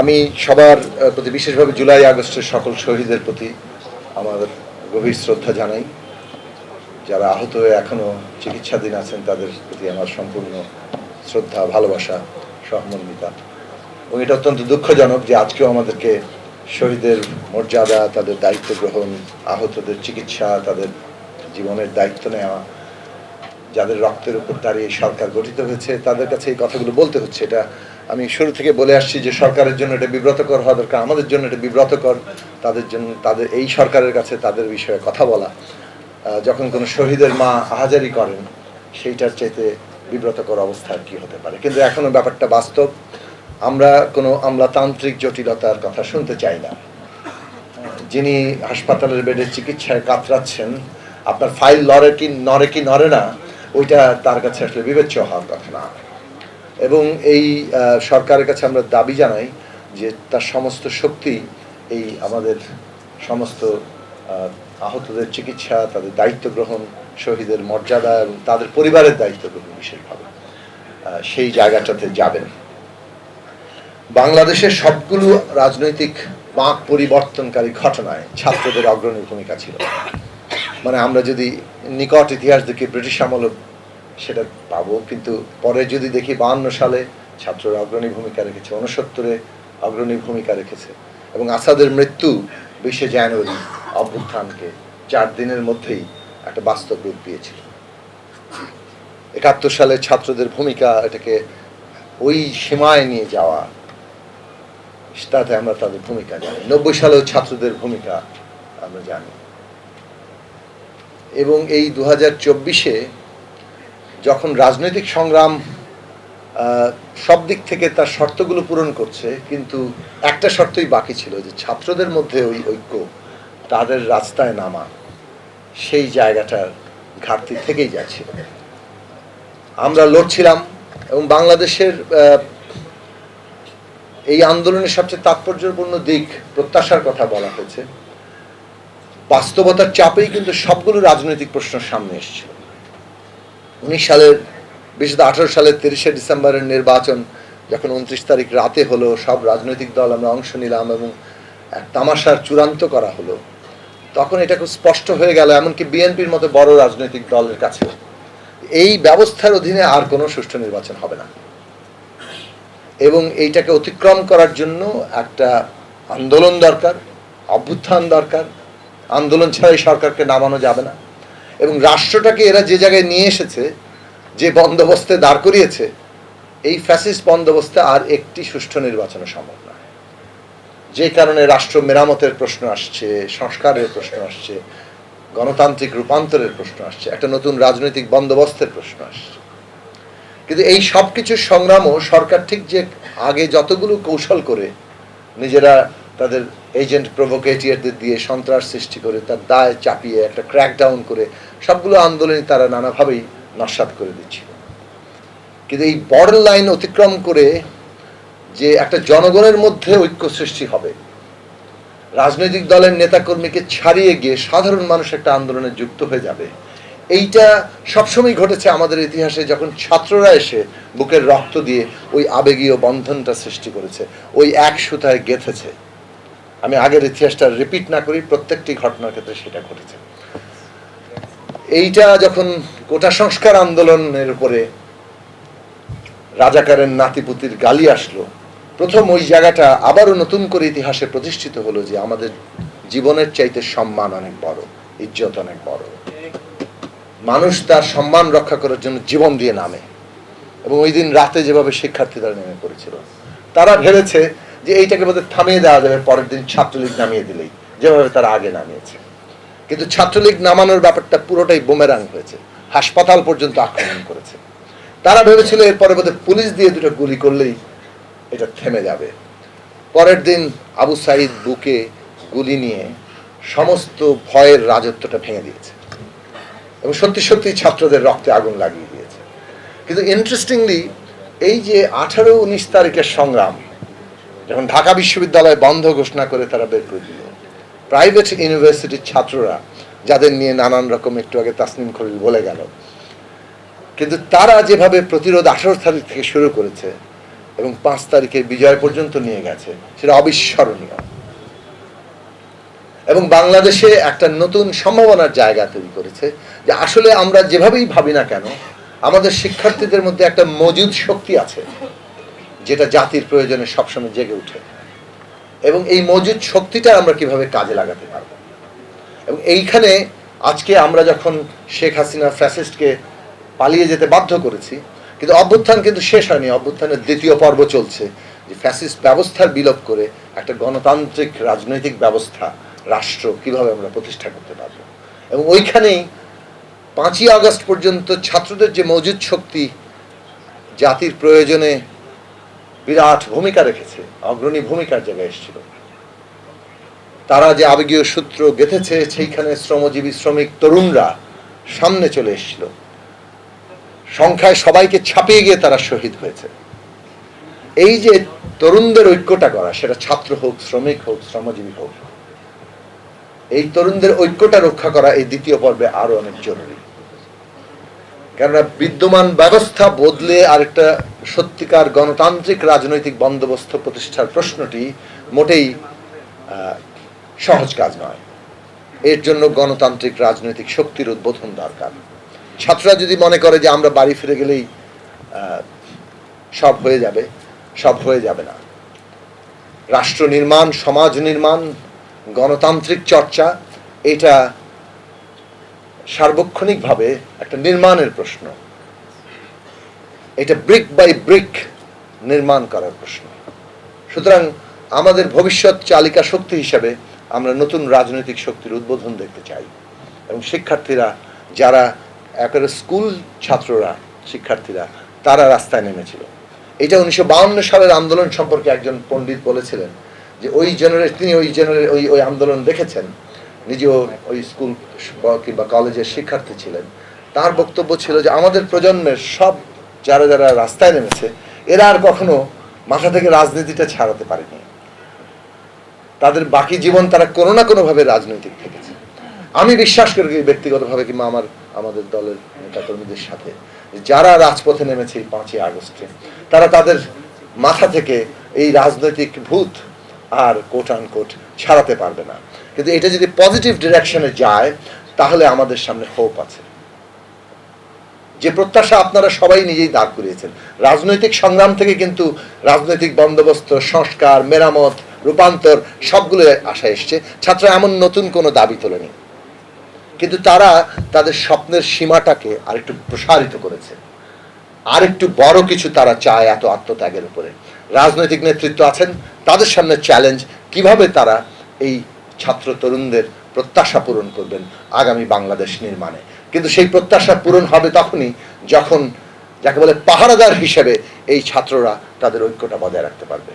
আমি সবার প্রতি বিশেষভাবে জুলাই, আগস্টের সকল শহীদের প্রতি আমার গভীর শ্রদ্ধা জানাই। যারা আহত হয়ে এখনও চিকিৎসাধীন আছেন, তাদের প্রতি আমার সম্পূর্ণ শ্রদ্ধা, ভালোবাসা, সহমর্মিতা। এবং এটা অত্যন্ত দুঃখজনক যে আজকেও আমাদেরকে শহীদের মর্যাদা, তাদের দায়িত্ব গ্রহণ, আহতদের চিকিৎসা, তাদের জীবনের দায়িত্ব নেওয়া, যাদের রক্তের উপর দাঁড়িয়ে সরকার গঠিত হয়েছে, তাদের কাছে এই কথাগুলো বলতে হচ্ছে। এটা আমি শুরু থেকে বলে আসছি যে সরকারের জন্য এটা বিব্রতকর হওয়া দরকার, আমাদের জন্য এটা বিব্রতকর, তাদের জন্য, তাদের, এই সরকারের কাছে তাদের বিষয়ে কথা বলা। যখন কোনো শহীদের মা আহাজারি করেন, সেইটার চাইতে বিব্রতকর অবস্থা কি হতে পারে। কিন্তু এখনও ব্যাপারটা বাস্তব। আমরা কোনো আমলাতান্ত্রিক জটিলতার কথা শুনতে চাই না। যিনি হাসপাতালের বেডে চিকিৎসায় কাতরাচ্ছেন, আপনার ফাইল লড়ে কি নড়ে কি নড়ে না, ওইটা তার কাছে আসলে বিবেচ্য হওয়ার কথা না। এবং এই সরকারের কাছে আমরা দাবি জানাই যে তার সমস্ত শক্তি এই আমাদের সমস্ত আহতদের চিকিৎসা, তাদের দায়িত্ব গ্রহণ, শহীদের মর্যাদা এবং তাদের পরিবারের দায়িত্ব গ্রহণ বিশেষভাবে সেই জায়গাটাতে যাবেন। বাংলাদেশের সবগুলো রাজনৈতিক বাঁক পরিবর্তনকারী ঘটনায় ছাত্রদের অগ্রণী ভূমিকা ছিল। মানে আমরা যদি নিকট ইতিহাস দেখি, ব্রিটিশ আমল সেটা পাবো। কিন্তু পরে যদি দেখি বাহান্ন সালে ছাত্ররা অগ্রণী ভূমিকা রেখেছে উনসত্তরে অগ্রণী ভূমিকা রেখেছে এবং আসাদের মৃত্যু বিশে জানুয়ারি অভ্যুত্থানকে চার দিনের মধ্যেই একটা বাস্তব রূপ দিয়েছিল। একাত্তর সালে ছাত্রদের ভূমিকা এটাকে ওই সীমায় নিয়ে যাওয়া, তাতে আমরা তাদের ভূমিকা জানি। নব্বই সালেও ছাত্রদের ভূমিকা আমরা জানি। এবং এই দু হাজার চব্বিশে যখন রাজনৈতিক সংগ্রাম সব দিক থেকে তার শর্তগুলো পূরণ করছে, কিন্তু একটা শর্তই বাকি ছিল যে ছাত্রদের মধ্যে ওই ঐক্য, তাদের রাস্তায় নামা, সেই জায়গাটার ঘাটতি থেকেই যাচ্ছিল। আমরা লড়ছিলাম এবং বাংলাদেশের এই আন্দোলনের সবচেয়ে তাৎপর্যপূর্ণ দিক প্রত্যাশার কথা বলা হয়েছে। বাস্তবতার চাপেই কিন্তু সবগুলো রাজনৈতিক প্রশ্ন সামনে এসেছিল। উনিশ সালের, বিশেষত আঠারো সালের তিরিশে ডিসেম্বরের নির্বাচন যখন উনত্রিশ তারিখ রাতে হলো, সব রাজনৈতিক দল আমরা অংশ নিলাম এবং এক তামাশার চূড়ান্ত করা হলো। তখন এটা খুব স্পষ্ট হয়ে গেল, এমনকি বিএনপির মতো বড় রাজনৈতিক দলের কাছেও। এই ব্যবস্থার অধীনে আর কোনো সুষ্ঠু নির্বাচন হবে না। এবং এইটাকে অতিক্রম করার জন্য একটা আন্দোলন দরকার, অভ্যুত্থান দরকার। আন্দোলন ছাড়াই সরকারকে নামানো যাবে না। এবং রাষ্ট্রটাকে এরা যে জায়গায় নিয়ে এসেছে, যে বন্দোবস্তে দাঁড় করিয়েছে, এই ফ্যাসিস্ট বন্দোবস্তে আর একটি সুষ্ঠু নির্বাচনও সম্ভব না যে কারণে রাষ্ট্র মেরামতের প্রশ্ন আসছে, সংস্কারের প্রশ্ন আসছে, গণতান্ত্রিক রূপান্তরের প্রশ্ন আসছে, একটা নতুন রাজনৈতিক বন্দোবস্তের প্রশ্ন আসছে। কিন্তু এই সব কিছুর সংগ্রামও সরকার ঠিক যে আগে যতগুলো কৌশল করে নিজেরা তাদের এজেন্ট প্রভোকেটিয়ারদের দিয়ে সন্ত্রাস সৃষ্টি করে, তার দায় চাপিয়ে, একটা ক্র্যাকডাউন করে, সবগুলো আন্দোলনই তারা নানাভাবেই নস্বাত করে দিচ্ছিল। কিন্তু এই বর্ডার লাইন অতিক্রম করে যে একটা জনগণের মধ্যে ঐক্য সৃষ্টি হবে, রাজনৈতিক দলের নেতাকর্মীকে ছাড়িয়ে গিয়ে সাধারণ মানুষ একটা আন্দোলনে যুক্ত হয়ে যাবে, এইটা সবসময় ঘটেছে আমাদের ইতিহাসে যখন ছাত্ররা এসে বুকের রক্ত দিয়ে ওই আবেগীয় বন্ধনটা সৃষ্টি করেছে, ওই এক সুতায় গেঁথেছে। আমি আগের ইতিহাসটা রিপিট না করি, প্রত্যেকটি ঘটনার ক্ষেত্রে সেটা ঘটেছে। এইটা যখন কোটা সংস্কার আন্দোলনের উপরে রাজাকারের নাতিপুতির গালি আসলো, প্রথম ওই জায়গাটা আবারও নতুন করে ইতিহাসে প্রতিষ্ঠিত হলো যে আমাদের জীবনের চাইতে সম্মান অনেক বড়, ইজ্জত অনেক বড়। মানুষ তার সম্মান রক্ষা করার জন্য জীবন দিয়ে নামে এবং ওই দিন রাতে যেভাবে শিক্ষার্থীরা নেমে পড়েছিল। তারা ভেবেছে যে এইটাকে বোধহয় থামিয়ে দেওয়া যাবে পরের দিন ছাত্রলীগ নামিয়ে দিলেই। যেভাবে তারা আগে নামিয়েছে। কিন্তু ছাত্রলীগ নামানোর ব্যাপারটা পুরোটাই বোমেরাং হয়েছে। হাসপাতাল পর্যন্ত আক্রমণ করেছে। তারা ভেবেছিল এরপরে বোধহয় পুলিশ দিয়ে দুটো গুলি করলেই এটা থেমে যাবে। পরের দিন আবু সাইদ বুকে গুলি নিয়ে সমস্ত ভয়ের রাজত্বটা ভেঙে দিয়েছে। এবং সত্যি সত্যি ছাত্রদের রক্তে আগুন লাগিয়ে দিয়েছে। কিন্তু ইন্টারেস্টিংলি এই যে আঠারো উনিশ তারিখের সংগ্রাম যখন ঢাকা বিশ্ববিদ্যালয় বন্ধ ঘোষণা করে তারা বের করে দিল। প্রাইভেট ইউনিভার্সিটির ছাত্ররা যাদের নিয়ে নানান রকম একটু আগে তাসনিম খলিল বলে গেল। কিন্তু তারা যেভাবে প্রতিরোধ আঠারো তারিখ থেকে শুরু করেছে এবং পাঁচ তারিখে বিজয় পর্যন্ত নিয়ে গেছে, সেটা অবিস্মরণীয়। এবং বাংলাদেশে একটা নতুন সম্ভাবনার জায়গা তৈরি করেছে যে আসলে আমরা যেভাবেই ভাবি না কেন, আমাদের শিক্ষার্থীদের মধ্যে একটা মজুদ শক্তি আছে। যেটা জাতির প্রয়োজনে সবসময় জেগে ওঠে। এবং এই মজুদ শক্তিটা আমরা কীভাবে কাজে লাগাতে পারব? এবং এইখানে আজকে আমরা যখন শেখ হাসিনা ফ্যাসিস্টকে পালিয়ে যেতে বাধ্য করেছি, কিন্তু অভ্যুত্থান কিন্তু শেষ হয়নি, অভ্যুত্থানের দ্বিতীয় পর্ব চলছে, যে ফ্যাসিস্ট ব্যবস্থার বিলোপ করে একটা গণতান্ত্রিক রাজনৈতিক ব্যবস্থা, রাষ্ট্র কীভাবে আমরা প্রতিষ্ঠা করতে পারব? এবং ওইখানেই পাঁচই আগস্ট পর্যন্ত ছাত্রদের যে মজুদ শক্তি, জাতির প্রয়োজনে বিরাট ভূমিকা রেখেছে, অগ্রণী ভূমিকার জায়গায় এসেছিল। তারা যে আবেগীয় সূত্র গেঁথেছে, সেইখানে শ্রমজীবী শ্রমিক তরুণরা সামনে চলে এসেছিল। সংখ্যায় সবাইকে ছাপিয়ে গিয়ে তারা শহীদ হয়েছে। এই যে তরুণদের ঐক্যটা করা সেটা ছাত্র হোক, শ্রমিক হোক, শ্রমজীবী হোক, এই তরুণদের ঐক্যটা রক্ষা করা এই দ্বিতীয় পর্বে আরও অনেক জরুরি। কেননা বিদ্যমান ব্যবস্থা বদলে আরেকটা সত্যিকার গণতান্ত্রিক রাজনৈতিক বন্দোবস্ত প্রতিষ্ঠার প্রশ্নটি মোটেই সহজ কাজ নয়। এর জন্য গণতান্ত্রিক রাজনৈতিক শক্তির উদ্বোধন দরকার। ছাত্ররা যদি মনে করে যে আমরা বাড়ি ফিরে গেলেই সব হয়ে যাবে, সব হয়ে যাবে না। রাষ্ট্র নির্মাণ, সমাজ নির্মাণ, গণতান্ত্রিক চর্চা, এটা সার্বক্ষণিকভাবে একটা নির্মাণের প্রশ্ন। এটা ব্রিক বাই ব্রিক নির্মাণ করার প্রশ্ন। সুতরাং আমাদের ভবিষ্যৎ চালিকা শক্তি হিসাবে আমরা নতুন রাজনৈতিক শক্তির উদ্বোধন দেখতে চাই এবং শিক্ষার্থীরা, যারা একেবারে স্কুল ছাত্ররা, শিক্ষার্থীরা, তারা রাস্তায় নেমেছিল। এটা উনিশশো সালের আন্দোলন সম্পর্কে একজন পণ্ডিত বলেছিলেন যে ওই জেনারে তিনি ওই জেনারে ওই ওই আন্দোলন দেখেছেন। নিজেও ওই স্কুল কিংবা কলেজের শিক্ষার্থী ছিলেন। তার বক্তব্য ছিল যে, আমাদের প্রজন্মের সব যারা যারা রাস্তায় নেমেছে, এরা আর কখনো মাথা থেকে রাজনীতিটা ছাড়াতে পারেনি। তাদের বাকি জীবন তারা কোনো না কোনোভাবে রাজনৈতিক থেকেছে। আমি বিশ্বাস করি ব্যক্তিগতভাবে কিংবা আমার, আমাদের দলের নেতা কর্মীদের সাথে যারা রাজপথে নেমেছে এই পাঁচই আগস্টে, তারা তাদের মাথা থেকে এই রাজনৈতিক ভূত আর কোট আন কোট ছাড়াতে পারবে না। কিন্তু এটা যদি পজিটিভ ডিরেকশনে যায়, তাহলে আমাদের সামনে হোপ আছে। যে প্রত্যাশা আপনারা সবাই নিজেই দাঁড় করিয়েছেন। রাজনৈতিক সংগ্রাম থেকে কিন্তু রাজনৈতিক বন্দোবস্ত, সংস্কার, মেরামত, রূপান্তর সবগুলো আশা এসছে। ছাত্র এমন নতুন কোনো দাবি তোলেনি। কিন্তু তারা তাদের স্বপ্নের সীমাটাকে আরেকটু প্রসারিত করেছে। আরেকটু বড় কিছু তারা চায় এত আত্মত্যাগের উপরে। রাজনৈতিক নেতৃত্ব আছেন, তাদের সামনে চ্যালেঞ্জ কীভাবে তারা এই ছাত্র তরুণদের প্রত্যাশা পূরণ করবেন আগামী বাংলাদেশ নির্মাণে। কিন্তু সেই প্রত্যাশা পূরণ হবে তখনই যখন যাকে বলে পাহারাদার হিসেবে এই ছাত্ররা তাদের ঐক্যটা বজায় রাখতে পারবে।